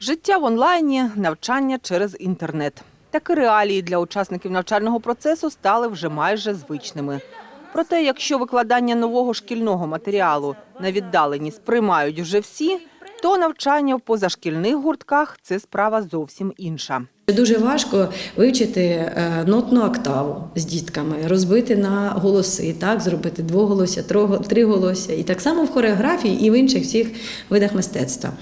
Життя в онлайні, навчання через інтернет. Такі реалії для учасників навчального процесу стали вже майже звичними. Проте, якщо викладання нового шкільного матеріалу на віддаленні сприймають вже всі, то навчання в позашкільних гуртках це справа зовсім інша. Дуже важко вивчити е, нотну октаву з дітками, розбити на голоси, так, зробити двоголосся, триголосся. І так само в хореографії і в інших всіх видах мистецтва.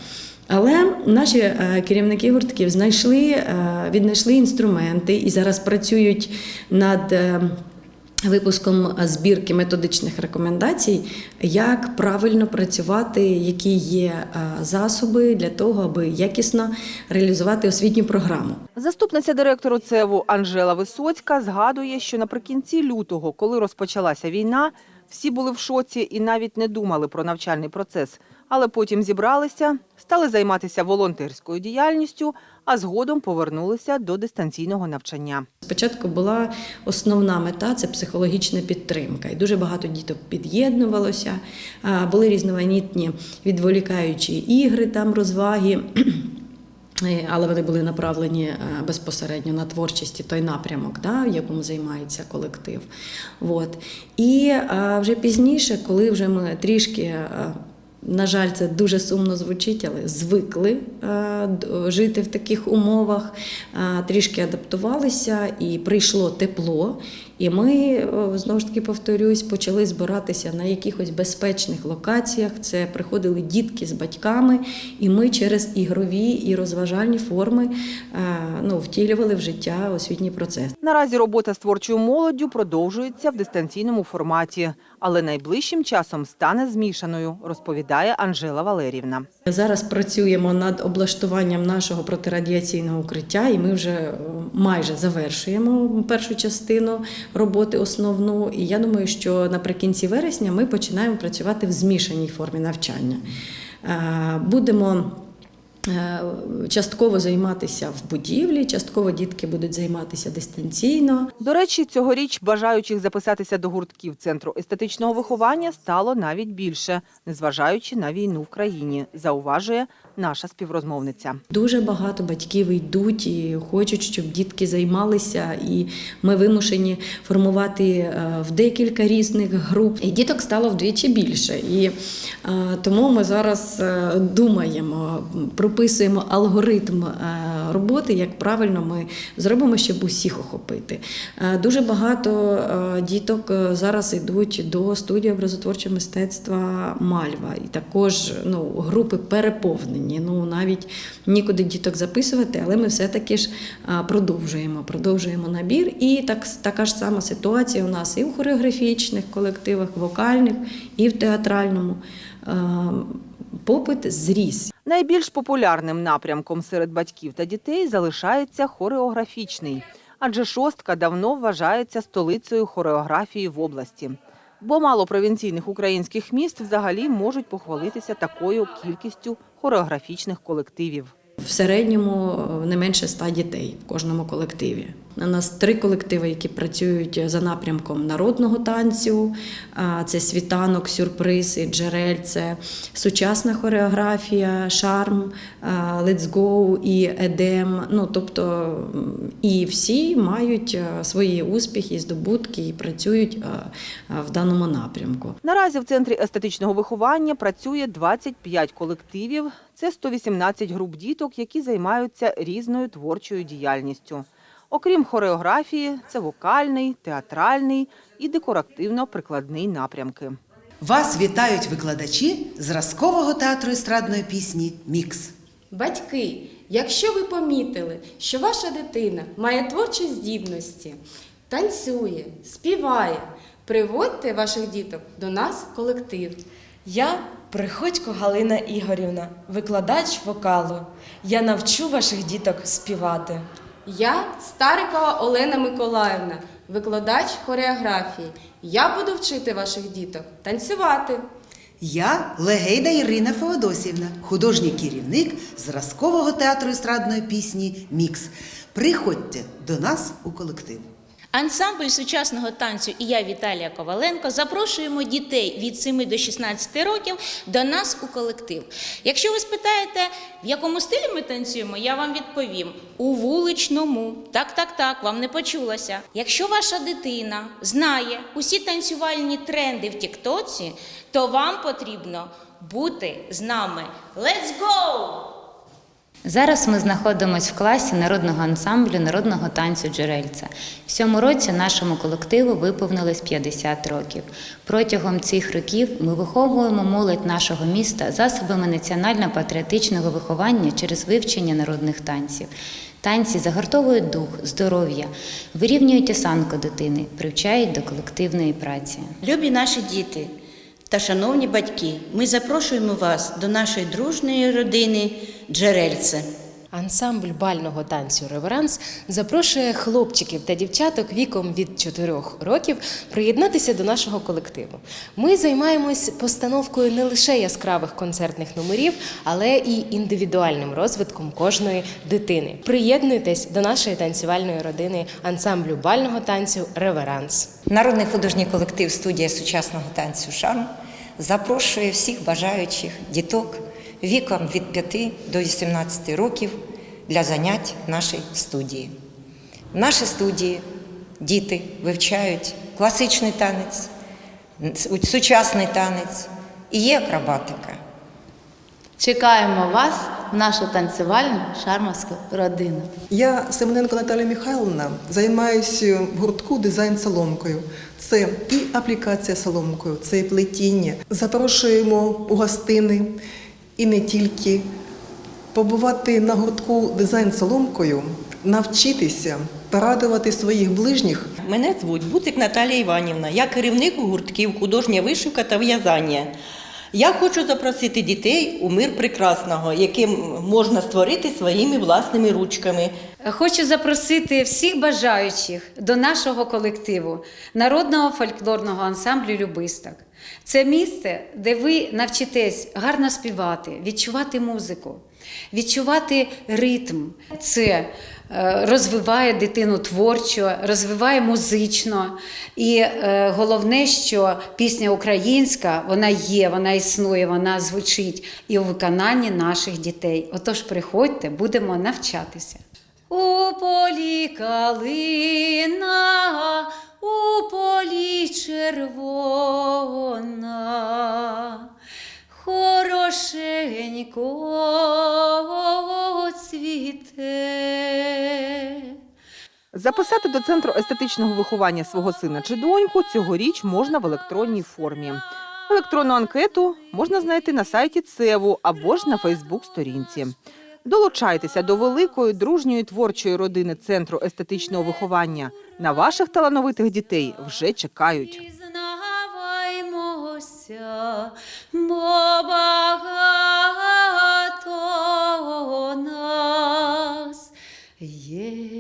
Але наші е, керівники гуртків знайшли, е, віднайшли інструменти і зараз працюють над е, випуском збірки методичних рекомендацій, як правильно працювати, які є засоби для того, аби якісно реалізувати освітню програму. Заступниця директору ЦЕВу Анжела Висоцька згадує, що наприкінці лютого, коли розпочалася війна, всі були в шоці і навіть не думали про навчальний процес. Але потім зібралися, стали займатися волонтерською діяльністю, а згодом повернулися до дистанційного навчання. Спочатку була основна мета це психологічна підтримка, і дуже багато діток під'єднувалося. Були різноманітні відволікаючі ігри, там розваги. Е, Але вони були направлені е, безпосередньо на творчість той напрямок, да, в якому займається колектив. От. І е, вже пізніше, коли вже ми трішки. На жаль, це дуже сумно звучить, але звикли е, жити в таких умовах, е, трішки адаптувалися і прийшло тепло. І ми, е, знову ж таки повторюсь, почали збиратися на якихось безпечних локаціях. Це приходили дітки з батьками, і ми через ігрові і розважальні форми ну, втілювали в життя освітній процес. Наразі робота з творчою молоддю продовжується в дистанційному форматі, але найближчим часом стане змішаною, розповідає Анжела Валерівна. Зараз працюємо над облаштуванням нашого протирадіаційного укриття, і ми вже е, майже завершуємо першу частину роботи основну. І я думаю, що наприкінці вересня ми починаємо працювати в змішаній формі навчання. Е, Будемо частково займатися в будівлі, частково дітки будуть займатися дистанційно. До речі, цьогоріч бажаючих записатися до гуртків центру естетичного виховання стало навіть більше, незважаючи на війну в країні, зауважує наша співрозмовниця. Дуже багато батьків йдуть і хочуть, щоб дітки займалися, і ми вимушені формувати е, в декілька різних груп. І діток стало вдвічі більше. І е, тому ми зараз е, думаємо, прописуємо алгоритм роботи, як правильно ми зробимо, щоб усіх охопити. Е, Дуже багато е, діток е, зараз йдуть до студії образотворчого мистецтва Мальва. І також ну, групи переповнені. Ну, навіть нікуди діток записувати, але ми все-таки ж продовжуємо, продовжуємо набір. І так, така ж сама ситуація у нас і в хореографічних колективах, вокальних, і в театральному. Попит зріс. Найбільш популярним напрямком серед батьків та дітей залишається хореографічний, адже шостка давно вважається столицею хореографії в області. Бо мало провінційних українських міст взагалі можуть похвалитися такою кількістю хореографічних колективів. В середньому е, не менше ста дітей в кожному колективі. У нас три колективи, які працюють за напрямком народного танцю. Це світанок, сюрприз і джерель, це сучасна хореографія, шарм, а, let's go і едем. Ну тобто і всі мають е, свої успіхи, здобутки і працюють е, е, в даному напрямку. Наразі в центрі естетичного виховання працює 25 колективів. Це 118 груп діток, які займаються різною творчою діяльністю. Окрім хореографії, це вокальний, театральний і декоративно-прикладний напрямки. Вас вітають викладачі зразкового театру естрадної пісні Мікс. Батьки, якщо ви помітили, що ваша дитина має творчі здібності, танцює, співає, приводьте ваших діток до нас в колектив. Я Приходько Галина Ігорівна, викладач вокалу. Я навчу ваших діток співати. Я Старикова Олена Миколаївна, викладач хореографії. Я буду вчити ваших діток танцювати. Я Легейда Ірина Феодосівна, художній керівник зразкового театру естрадної пісні Мікс. Приходьте до нас у колектив. Ансамбль сучасного танцю і я Віталія Коваленко запрошуємо дітей від 7 до 16 років до нас у колектив. Якщо ви спитаєте, в якому стилі ми танцюємо, я вам відповім у вуличному. Так, так, так, вам не почулося. Якщо ваша дитина знає усі танцювальні тренди в Тіктоці, то вам потрібно бути з нами. Let's go! Зараз ми знаходимося в класі народного ансамблю народного танцю Джерельця. В цьому році нашому колективу виповнилось 50 років. Протягом цих років ми виховуємо молодь нашого міста засобами національно-патріотичного виховання через вивчення народних танців. Танці загартовують дух, здоров'я, вирівнюють осанку дитини, привчають до колективної праці. Любі наші діти та шановні батьки, ми запрошуємо вас до нашої дружної родини Джерельце. Ансамбль бального танцю Реверанс запрошує хлопчиків та дівчаток віком від 4 років приєднатися до нашого колективу. Ми займаємось постановкою не лише яскравих концертних номерів, але і індивідуальним розвитком кожної дитини. Приєднуйтесь до нашої танцювальної родини ансамблю бального танцю Реверанс. Народний художній колектив студія сучасного танцю Шарм запрошує всіх бажаючих діток віком від 5 до 18 років для занять в нашій студії. В нашій студії діти вивчають класичний танець, сучасний танець і є акробатика. Чекаємо вас в нашу танцювальну шармовську родину. Я Семененко Наталя Михайловна займаюся в гуртку дизайн соломкою. Це і аплікація соломкою, це і плетіння. Запрошуємо у гостини і не тільки побувати на гуртку дизайн соломкою, навчитися порадувати своїх ближніх Мене звуть Буцик Наталія Іванівна. Я керівник гуртків художня вишивка та в'язання. Я хочу запросити дітей у мир прекрасного, яким можна створити своїми власними ручками. Хочу запросити всіх бажаючих до нашого колективу народного фольклорного ансамблю Любисток. Це місце, де ви навчитесь гарно співати, відчувати музику, відчувати ритм. Це е, розвиває дитину творчо, розвиває музично. І е, головне, що пісня українська, вона є, вона існує, вона звучить і у виконанні наших дітей. Отож, приходьте, будемо навчатися. У полі калина, Записати до центру естетичного виховання свого сина чи доньку цьогоріч можна в електронній формі. Електронну анкету можна знайти на сайті Цеву або ж на Фейсбук-сторінці. Долучайтеся до великої дружньої творчої родини центру естетичного виховання. На ваших талановитих дітей вже чекають. бо багато нас є.